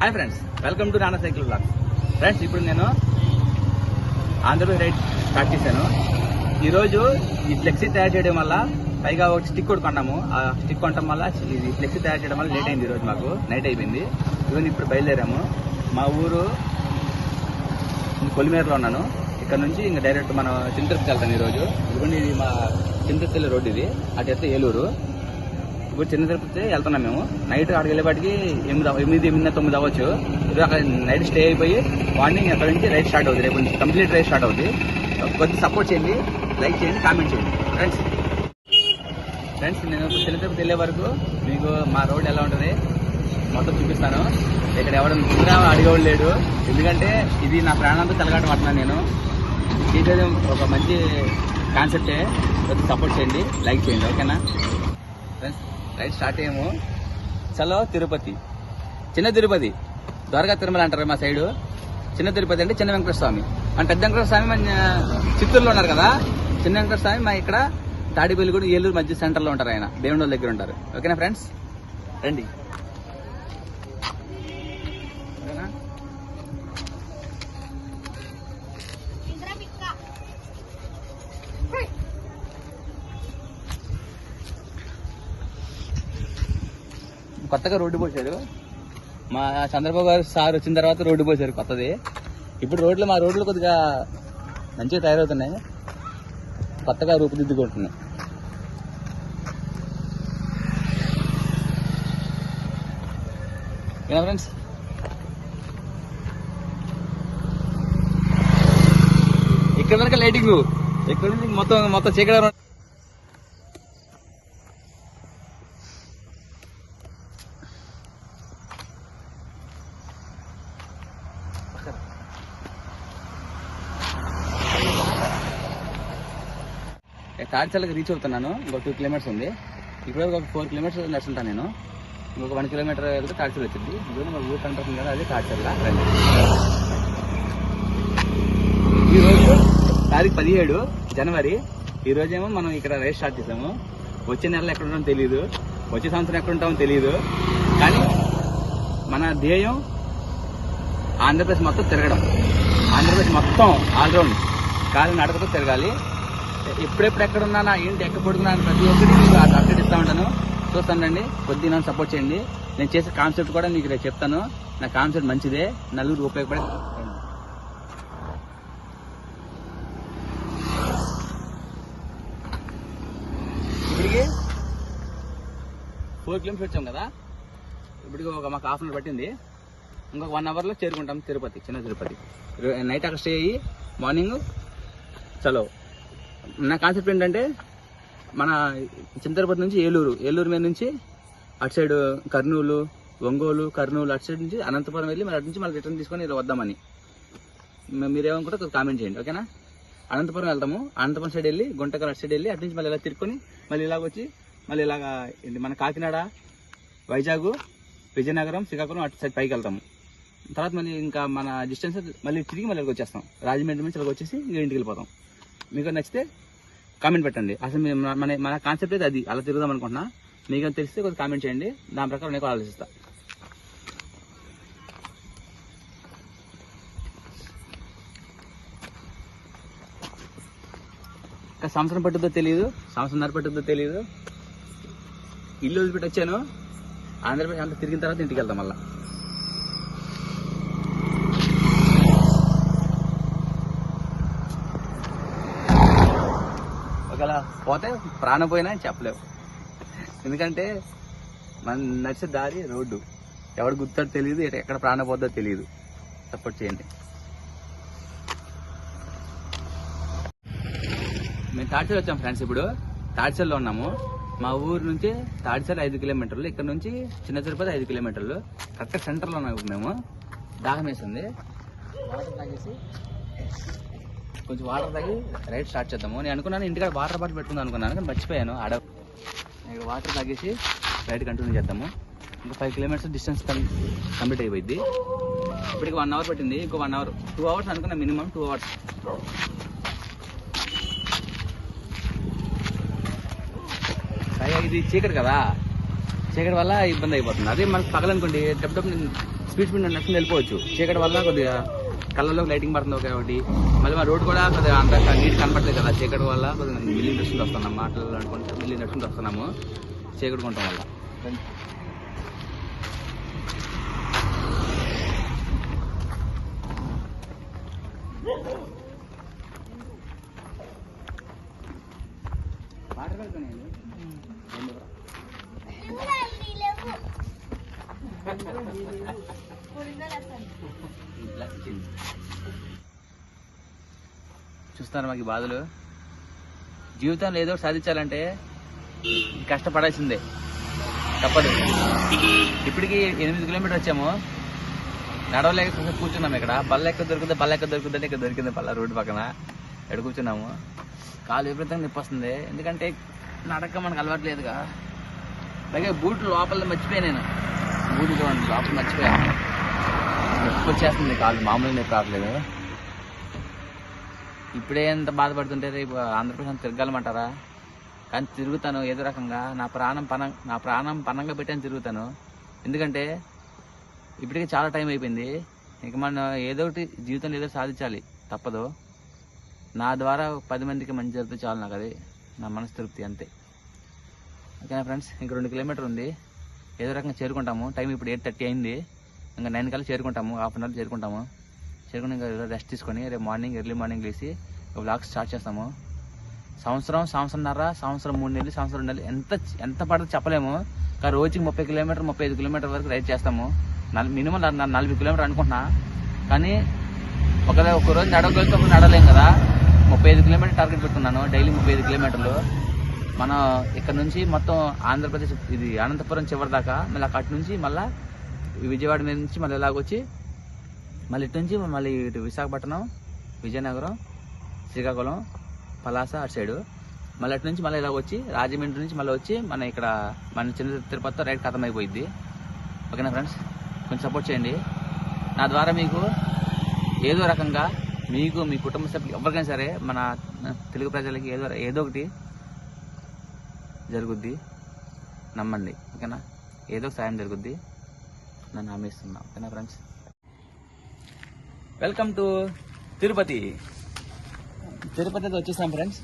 Hi friends welcome to నానా cycle block friends ఇప్పుడు నేను ఆంధ్రప్రదేశ్ రైడ్ స్టార్ట్ చేశాను. ఈరోజు ఈ ఫ్లెక్సీ తయారు చేయడం వల్ల పైగా ఒక స్టిక్ కూడా కొన్నాము. ఆ స్టిక్ కొనడం వల్ల ఇది ఫ్లెక్సీ తయారు చేయడం వల్ల లేట్ అయింది ఈరోజు మాకు. నైట్ అయిపోయింది. ఈవెన్ ఇప్పుడు బయలుదేరాము. మా ఊరు కొలిమేరలో ఉన్నాను. ఇక్కడ నుంచి ఇంకా డైరెక్ట్ మనం చింతపతి వెళ్తాను ఈరోజు. ఇదిగోండి ఇది మా చింతపల్లి రోడ్ ఇది. అటు ఏలూరు. ఇప్పుడు చిన్న తిరుపతి వెళ్తున్నాం మేము. నైట్ అక్కడికి వెళ్ళేపాటికి ఎనిమిది ఎనిమిది ఎనిమిది తొమ్మిది అవ్వచ్చు. ఇప్పుడు అక్కడ నైట్ స్టే అయిపోయి మార్నింగ్ అక్కడ నుంచి రైడ్ స్టార్ట్ అవుతుంది రేపు నుంచి కంప్లీట్ రైడ్ స్టార్ట్ అవుతుంది కొద్ది సపోర్ట్ చేయండి. లైక్ చేయండి కామెంట్ చేయండి. ఫ్రెండ్స్ ఫ్రెండ్స్ నేను ఇప్పుడు చిన్న తిరుపతి వెళ్ళే వరకు మీకు మా రోడ్ ఎలా ఉంటుంది మొత్తం చూపిస్తాను. ఇక్కడ ఎవరు ముందుగా అడిగేవాడు లేడు. ఎందుకంటే ఇది నా ప్రాణాలతో తెలగాట నేను. ఇది ఒక మంచి కాన్సెప్టే కొద్దిగా సపోర్ట్ చేయండి. లైక్ చేయండి. ఓకేనా? ఫ్రెండ్స్ రైట్ స్టార్ట్ అయ్యాము. చలో తిరుపతి. చిన్న తిరుపతి. ద్వారకా తిరుమల అంటారు మా సైడు. చిన్న తిరుపతి అంటే చిన్న వెంకటేశ్వర స్వామి మన పెద్ద వెంకటేశ్వర స్వామి మన చిత్తూరులో ఉన్నారు కదా? చిన్న వెంకటేశ్వర స్వామి మా ఇక్కడ తాడిపల్లి ఏలూరు మధ్య సెంటర్లో ఉంటారు ఆయన. దేవుని దగ్గర ఉంటారు. ఓకేనా ఫ్రెండ్స్ రండి. కొత్తగా రోడ్డు పోసారు మా చంద్రబాబు గారు సార్ వచ్చిన తర్వాత రోడ్డు పోసారు కొత్తది. ఇప్పుడు రోడ్లు మా రోడ్లు కొద్దిగా మంచిగా తయారవుతున్నాయి. కొత్తగా రూపుదిద్దుకుంటున్నాయి. ఏనా ఫ్రెండ్స్? ఇక్కడ వరకు లైటింగ్. ఇక్కడ నుంచి మొత్తం మొత్తం చీకటి తాడిచల్లకి రీచ్ అవుతున్నాను. ఇంకో టూ కిలోమీటర్స్ ఉంది. ఇప్పుడు ఒక ఫోర్ కిలోమీటర్స్ నడుస్తుంటాను నేను. ఇంకొక వన్ కిలోమీటర్ వెళ్తే తాడిచల్ వచ్చింది. ఇదిగో మా ఊరు కనపడుతుంది కదా అదే తాడిచల్ల ఈరోజు ఈ రోజు తారీఖు పదిహేడు జనవరి. ఈ రోజేమో మనం ఇక్కడ రేస్ స్టార్ట్ చేసాము. వచ్చే నెలలో ఎక్కడ ఉంటామో తెలియదు వచ్చే సంవత్సరం ఎక్కడ ఉంటామో తెలియదు కానీ మన ధ్యేయం ఆంధ్రప్రదేశ్ మొత్తం తిరగడం. ఆంధ్రప్రదేశ్ మొత్తం ఆల్రౌండ్ కాలి నడకతో తిరగాలి. ఎప్పుడెప్పుడు ఎక్కడ ఉన్నానా ఏంటి ఎక్కడ ప్రతి ఒక్కటి మీకు అప్డేట్ ఇస్తా ఉంటాను. చూస్తానండి కొద్దిగా నన్ను సపోర్ట్ చేయండి. నేను చేసే కాన్సెప్ట్ కూడా మీకు రేపు చెప్తాను. నా కాన్సెప్ట్ మంచిదే నలుగురు ఉపయోగపడే ఇప్పటికి ఫోర్ కిలోమీటర్స్ వచ్చాం కదా? ఇప్పటికి ఒక మాకు హాఫ్ అన్ అవర్ పట్టింది. ఇంకొక వన్ అవర్లో చేరుకుంటాం తిరుపతి చిన్న తిరుపతి. నైట్ అక్కడ స్టే అయ్యి మార్నింగ్ చలో. నా కాన్సెప్ట్ ఏంటంటే మన చింతరపతి నుంచి ఏలూరు ఏలూరు మీద నుంచి అటు సైడ్ కర్నూలు ఒంగోలు కర్నూలు అటు సైడ్ నుంచి అనంతపురం వెళ్ళి మరి అటు నుంచి మళ్ళీ రిటర్న్ తీసుకొని ఇలా వద్దామని. మీరేమనుకుంటే కామెంట్ చేయండి ఓకేనా అనంతపురం వెళ్తాము అనంతపురం సైడ్ వెళ్ళి గుంటకల్ అటు సైడ్ వెళ్ళి అటు నుంచి మళ్ళీ ఇలా తిరుక్కొని మళ్ళీ ఇలాగ వచ్చి మళ్ళీ ఇలాగా ఏంటి మన కాకినాడ వైజాగ్ విజయనగరం శ్రీకాకుళం అటు సైడ్ పైకి వెళ్తాము. తర్వాత మళ్ళీ ఇంకా మన డిస్టెన్స్ మళ్ళీ తిరిగి మళ్ళీ ఇక్కడికి వచ్చేస్తాం. రాజమండ్రి నుంచి ఇక్కడికి వచ్చేసి ఇంకా ఇంటికి వెళ్ళిపోతాం. మీకు నచ్చితే కామెంట్ పెట్టండి. అసలు మన మన- కాన్సెప్ట్ అయితే అది. అలా తిరుగుదాం అనుకుంటున్నా. మీకు తెలిస్తే కొద్దిగా కామెంట్ చేయండి. దాని ప్రకారం నేను ఆలోచిస్తా. ఇంకా సంవత్సరం పట్టుద్దో తెలియదు సంవత్సరంన్నర పట్టుద్దో తెలియదు ఇల్లు వదిలిపెట్టి వచ్చాను. ఆంధ్రప్రదేశ్ అంతా తిరిగిన తర్వాత ఇంటికి వెళ్తాం మళ్ళా. పోతే ప్రాణం పోయినా చెప్పలేవు ఎందుకంటే మన నడిచే దారి రోడ్డు. ఎవడు గుర్తాడో తెలియదు ఎక్కడ ప్రాణం పోద్దో తెలియదు సపోర్ట్ చేయండి. మేము తాడిచల్ వచ్చాం ఫ్రెండ్స్ ఇప్పుడు. తాడిచల్లో ఉన్నాము. మా ఊరు నుంచి తాడిచల్ ఐదు కిలోమీటర్లు ఇక్కడ నుంచి చిన్న తిరుపతి ఐదు కిలోమీటర్లు. కరెక్ట్ సెంటర్లో ఉన్నాము మేము. దాహం వేసింది. వాటర్ తాగేసి కొంచెం వాటర్ తాగి రైడ్ స్టార్ట్ చేద్దాము. నేను అనుకున్నాను ఇంటికాడ వాటర్ బాటిల్ పెట్టుకుందాం అనుకున్నాను కానీ మర్చిపోయాను. ఆడ ఇక్కడ వాటర్ తాగేసి రైడ్ కంటిన్యూ చేద్దాము. ఇంకా ఫైవ్ కిలోమీటర్స్ డిస్టెన్స్ కంప్లీట్ అయిపోయింది. ఇప్పటికి వన్ అవర్ పట్టింది. ఇంకో వన్ అవర్ టూ అవర్స్ అనుకున్నా మినిమం టూ అవర్స్. పైగా ఇది చీకటి కదా. చీకటి వల్ల ఇబ్బంది అయిపోతుంది. అదే మనకు పగలనుకోండి డబ్బు డబ్బు స్పీడ్ స్పీడ్ నడుచుకుని వెళ్ళిపోవచ్చు. చీకటి వల్ల కొద్దిగా కళ్ళలో లైటింగ్ పడుతుంది కాబట్టి మళ్ళీ మా రోడ్ కూడా కొద్దిగా అంత నీట్ కనపడలేదు కదా చీకటి వల్ల. కొద్దిగా మిల్లి నడుచుకుంటూ వస్తున్నాం మాటలు అనుకుంటే మిల్లి నడుచుకుంటూ వస్తున్నాము. చీకటి కొంటాం వల్ల. వాటర్ వెళ్తున్నాయండి చూస్తాను మాకు ఈ బాధలు. జీవితంలో ఏదో ఒకటి సాధించాలంటే కష్టపడాల్సిందే. తప్పదు. ఇప్పటికి ఎనిమిది కిలోమీటర్ వచ్చాము. నడవలేక కూర్చున్నాము ఇక్కడ. బల్ల ఎక్క దొరుకుతుంది బల్ల ఎక్క దొరుకుతుంది ఇక్కడ దొరికింది బల్ల రోడ్డు పక్కన. ఎక్కడ కూర్చున్నాము? కాలు విపరీతంగా నిప్పొస్తుంది. ఎందుకంటే నడక మనకు అలవాటు లేదుగా. అలాగే బూట్లు లోపల మర్చిపోయాను నేను. బూట్లు చూడండి లోపల మర్చిపోయాను నొప్పి వచ్చేస్తుంది కాలు మామూలు నొప్పి రావట్లేదు. ఇప్పుడే ఎంత బాధపడుతుంటే రేపు ఆంధ్రప్రదేశ్ తిరగలమంటారా? కానీ తిరుగుతాను ఏదో రకంగా. నా ప్రాణం పనం నా ప్రాణం పనంగా పెట్టని తిరుగుతాను. ఎందుకంటే ఇప్పటికే చాలా టైం అయిపోయింది. ఇక మనం ఏదో ఒకటి జీవితంలో ఏదో సాధించాలి. తప్పదు. నా ద్వారా పది మందికి మంచి జరిగితే చాలు నాకు అది. నా మనసు తృప్తి అంతే. ఓకేనా ఫ్రెండ్స్? ఇంక రెండు కిలోమీటర్ ఉంది. ఏదో రకంగా చేరుకుంటాము. టైం ఇప్పుడు ఎయిట్ థర్టీ అయింది. ఇంకా నైన్ కల్లా చేరుకుంటాము. Half an hour చేరుకుంటాము. చేరుకుని ఇంకా రెస్ట్ తీసుకొని రేపు మార్నింగ్ ఎర్లీ మార్నింగ్ లేచి బ్లాగ్ స్టార్ట్ చేస్తాము. సంవత్సరం సంవత్సరంన్నర సంవత్సరం మూడు నెలలు సంవత్సరం నెలలు ఎంత ఎంత పడదు చెప్పలేము. కానీ రోజుకి ముప్పై కిలోమీటర్ ముప్పై ఐదు కిలోమీటర్ వరకు రైడ్ చేస్తాము. నల్ మినిమం నలభై కిలోమీటర్ అనుకుంటున్నా. కానీ ఒక ఒక రోజు నడవగలిగితే ఒక నడలేం కదా. ముప్పై ఐదు కిలోమీటర్ టార్గెట్ పెట్టుకున్నాను. డైలీ ముప్పై ఐదు కిలోమీటర్లు. మన ఇక్కడ నుంచి మొత్తం ఆంధ్రప్రదేశ్ ఇది అనంతపురం చివరి దాకా మళ్ళీ అక్కడి నుంచి మళ్ళీ విజయవాడ మీద నుంచి మళ్ళీ ఇలాగొచ్చి మళ్ళీ ఇటు నుంచి మళ్ళీ ఇటు విశాఖపట్నం విజయనగరం శ్రీకాకుళం పలాస అటు సైడు. మళ్ళీ అటు నుంచి మళ్ళీ ఇలా వచ్చి రాజమండ్రి నుంచి మళ్ళీ వచ్చి మన ఇక్కడ మన చిన్న తిరుపతితో రైడ్ ఖతం అయిపోయింది ఓకేనా ఫ్రెండ్స్? కొంచెం సపోర్ట్ చేయండి. నా ద్వారా మీకు ఏదో రకంగా మీకు మీ కుటుంబ సభ్యులు ఎవరికైనా సరే మన తెలుగు ప్రజలకి ఏదో ఏదో ఒకటి జరుగుద్ది. నమ్మండి ఓకేనా? ఏదో సాయం జరుగుద్ది. నన్ను హామీస్తున్నా ఓకేనా friends welcome to Tirupati. Tirupati అయితే వచ్చేసాం ఫ్రెండ్స్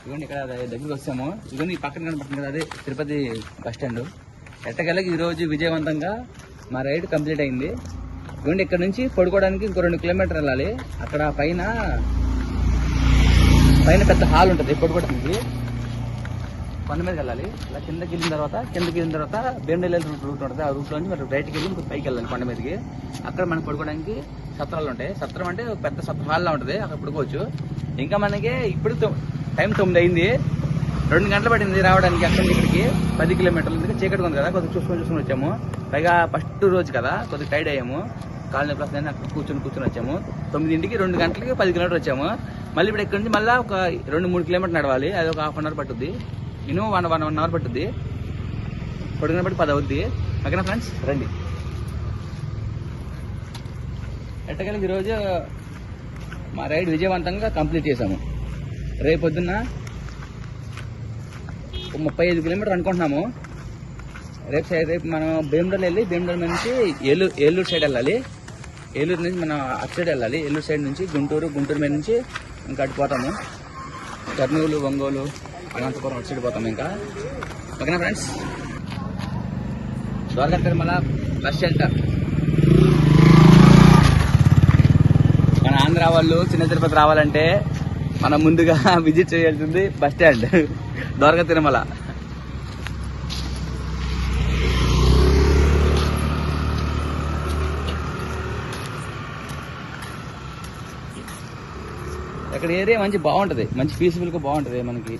ఇదిగోండి ఇక్కడ దగ్గరికి వచ్చాము. ఇదిగోండి ఈ పక్కన కనపడుతుంది కదా అదే తిరుపతి బస్ స్టాండ్. ఎట్టగలకి ఈరోజు విజయవంతంగా మా రైడ్ కంప్లీట్ అయింది. ఇదిగోండి ఇక్కడ నుంచి పడుకోవడానికి ఇంకో రెండు కిలోమీటర్ వెళ్ళాలి. అక్కడ పైన పైన పెద్ద హాల్ ఉంటుంది పడుకోవడానికి. కొండ మీదకి వెళ్ళాలి. ఇలా కిందకి వెళ్ళిన తర్వాత కిందకి వెళ్ళిన తర్వాత బేండల్ రూట్ రూట్ ఉంటుంది. ఆ రూట్లో నుంచి మరి బయటకి వెళ్ళి పైకి వెళ్ళాలి కొండ మీదకి. అక్కడ మనం పడుకోవడానికి సత్రాలు ఉంటాయి. సత్రం అంటే ఒక పెద్ద సత్ర హాల్లా ఉంటుంది. అక్కడ పడుకోవచ్చు. ఇంకా మనకి ఇప్పుడు టైం తొమ్మిది అయింది. రెండు గంటలు పట్టింది రావడానికి అక్కడి ఇక్కడికి. పది కిలోమీటర్లు. ఎందుకంటే చీకటి ఉంది కదా. కొద్దిగా చూసుకొని చూసుకొని వచ్చాము. పైగా ఫస్ట్ రోజు కదా. కొద్దిగా టైడ్ అయ్యాము. కాలనీ ప్లస్ అయినా అక్కడ కూర్చొని కూర్చొని వచ్చాము. తొమ్మిదింటికి రెండు గంటలకి పది కిలోమీటర్లు వచ్చాము. మళ్ళీ ఇప్పుడు ఇక్కడ నుంచి మళ్ళీ ఒక రెండు మూడు కిలోమీటర్ నడవాలి. అది ఒక హాఫ్ అన్ అవర్ పట్టుద్ది. Minimum one one one hour పట్టుద్ది. పడుకున్న బట్టి పది అవుద్ది. ఓకేనా ఫ్రెండ్స్ రండి. ఎట్టగలిగి ఈరోజు మా రైడ్ విజయవంతంగా కంప్లీట్ చేసాము రేపు పొద్దున్న ఒక ముప్పై ఐదు కిలోమీటర్ అనుకుంటున్నాము. రేపు సైడ్ రేపు మనం భీమడల్ వెళ్ళి భీమడల్ నుంచి ఏలూరు ఏలూరు సైడ్ వెళ్ళాలి. ఏలూరు నుంచి మనం అటు సైడ్ వెళ్ళాలి. ఏలూరు సైడ్ నుంచి గుంటూరు గుంటూరు మీద నుంచి ఇంకా అటు పోతాము. కర్నూలు ఒంగోలు అనంతపురం అటు సైడ్ పోతాం ఇంకా. ఓకేనా friends Dwaraka Tirumala bus shelter మన ఆంధ్ర వాళ్ళు చిన్న తిరుపతి రావాలంటే మనం ముందుగా విజిట్ చేయాల్సింది బస్ స్టాండ్ ద్వారకా తిరుమల. అక్కడ ఏరియా మంచి బాగుంటది. మంచి పీస్ఫుల్గా బాగుంటది మనకి.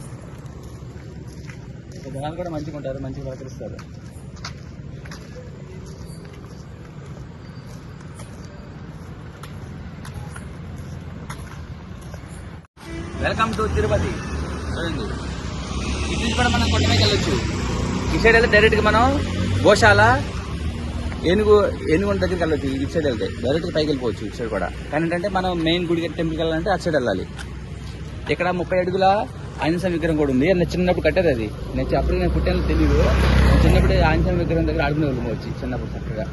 జనాలు కూడా మంచిగా ఉంటారు మంచిగా పలకరిస్తారు. వెల్కమ్ టు తిరుపతి చూడండి ఇటు నుంచి కూడా మనం కొండ మీద వెళ్ళొచ్చు. ఈ సైడ్ వెళ్తే డైరెక్ట్గా మనం గోశాల ఏనుగు ఏనుగు దగ్గరికి వెళ్ళచ్చు ఇటు సైడ్ వెళ్తాయి డైరెక్ట్గా పైకి వెళ్ళిపోవచ్చు ఇటు సైడ్ కూడా. కానీ ఏంటంటే మనం మెయిన్ గుడి టెంపుల్కి వెళ్ళాలంటే అటు సైడ్ వెళ్ళాలి. ఇక్కడ ముప్పై అడుగుల ఆంజనేయ విగ్రహం కూడా ఉంది. నేను చిన్నప్పుడు కట్టేది అది. నేను అప్పుడు నేను పుట్టాను తెలియదు చిన్నప్పుడు ఆంజనేయ విగ్రహం దగ్గర ఆడుకునే వాళ్ళం వచ్చి చిన్నప్పుడు చక్కగా.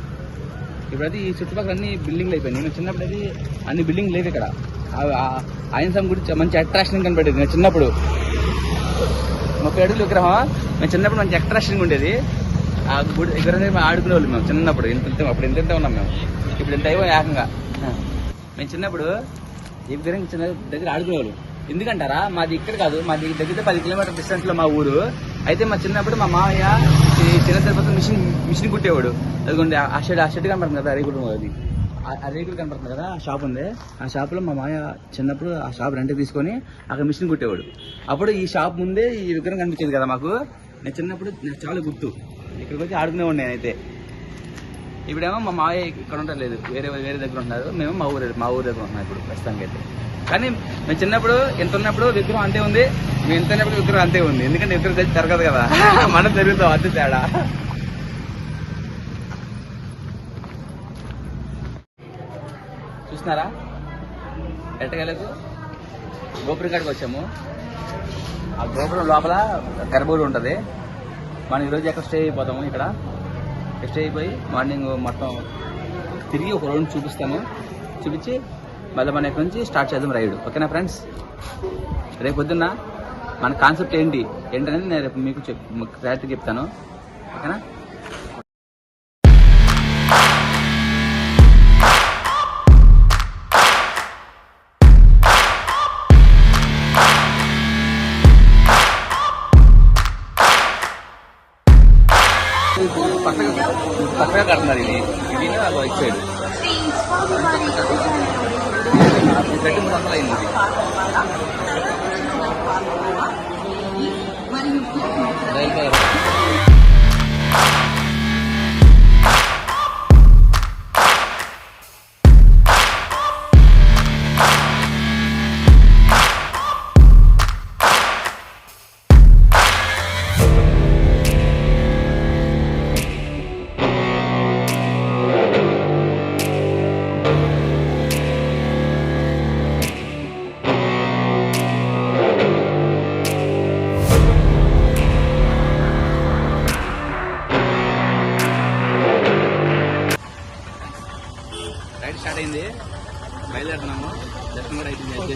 ఇప్పుడైతే ఈ చుట్టుపక్కల అన్ని బిల్డింగ్లు అయిపోయినాయి. నేను చిన్నప్పుడు అది అన్ని బిల్డింగ్ లేవు ఇక్కడ. ఆ- గురించి ఆయన మంచి అట్రాక్షన్ కనబడేది నేను చిన్నప్పుడు. ముప్పై అడుగులు విగ్రహం. నేను చిన్నప్పుడు మంచి అట్రాక్షన్ ఉండేది. ఆ గుడి దగ్గర మేము ఆడుకునే వాళ్ళు మేము చిన్నప్పుడు. ఇంత ఇంత అప్పుడు ఎంత ఉన్నాం మేము. ఇప్పుడు ఎంత అయిపోయి ఏకంగా. మేము చిన్నప్పుడు ఈ విగ్రహం చిన్న దగ్గర ఆడుకునేవాళ్ళు ఎందుకంటారా? మాది ఇక్కడ కాదు. మాది దగ్గర పది కిలోమీటర్ డిస్టెన్స్లో మా ఊరు. అయితే మా చిన్నప్పుడు మా మామయ్య ఈ చిన్న తిరుపతి మిషన్ మిషన్ కుట్టేవాడు. అదిగోండి ఆ షెడ్ ఆ షెడ్ కనపడుతుంది కదా రేగుడు అది ఆ- రేకులు కనపడుతుంది కదా ఆ షాప్ ఉంది. ఆ షాప్లో మా మాయ చిన్నప్పుడు ఆ షాప్ రెంట్ తీసుకొని అక్కడ మిషన్ కుట్టేవాడు. అప్పుడు ఈ షాప్ ముందే ఈ విగ్రహం కనిపించేది కదా మాకు. నేను చిన్నప్పుడు నాకు చాలా గుర్తు. ఇక్కడికి వచ్చి ఆడుకునేవాడిని నేనైతే. ఇప్పుడేమో మా మావయ్య ఇక్కడ ఉండలేదు వేరే వేరే దగ్గర ఉన్నారు మేము మా ఊరు మా ఊరు దగ్గర ఉంటున్నాం ఇప్పుడు ప్రస్తుతానికి అయితే కానీ మేము చిన్నప్పుడు ఎంత ఉన్నప్పుడు విగ్రహం అంతే ఉంది మేము ఎంత ఉన్నప్పుడు విగ్రహం అంతే ఉంది. ఎందుకంటే విగ్రహం జరగదు కదా. మనం జరుగుతాం అంతే తేడా. చూస్తున్నారా ఎట్టగలకు గోపురం కాడికి వచ్చాము. ఆ గోపురం లోపల గర్భగుడి ఉంటుంది. మనం ఈరోజు ఎక్కడ స్టే అయిపోతాము ఇక్కడ? స్టే అయిపోయి మార్నింగ్ మొత్తం తిరిగి ఒక రౌండ్ చూపిస్తాను చూపించి మళ్ళీ మన ఇక్కడ నుంచి స్టార్ట్ చేద్దాం రైడ్. ఓకేనా ఫ్రెండ్స్? రేపు పొద్దున్న మన కాన్సెప్ట్ ఏంటి? ఏంటనేది నేను రేపు మీకు చెప్ క్లారిటీ చెప్తాను. ఓకేనా? పక్కగా కడుతున్నారు ఇది ఇది ఇటు సైడ్ గట్టి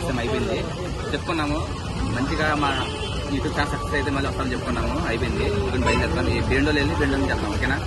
సిస్టమ్ అయిపోయింది. చెప్పుకున్నాము. మంచిగా మా యూట్యూబ్ ఛానల్ సక్సెస్ అయితే మళ్ళీ వస్తాం చెప్పుకున్నాము. అయిపోయింది. ఇప్పుడు బయలుదేరుతాం. ఈ బెండోలు వెళ్ళి బెండోలు చెప్తాం ఓకేనా?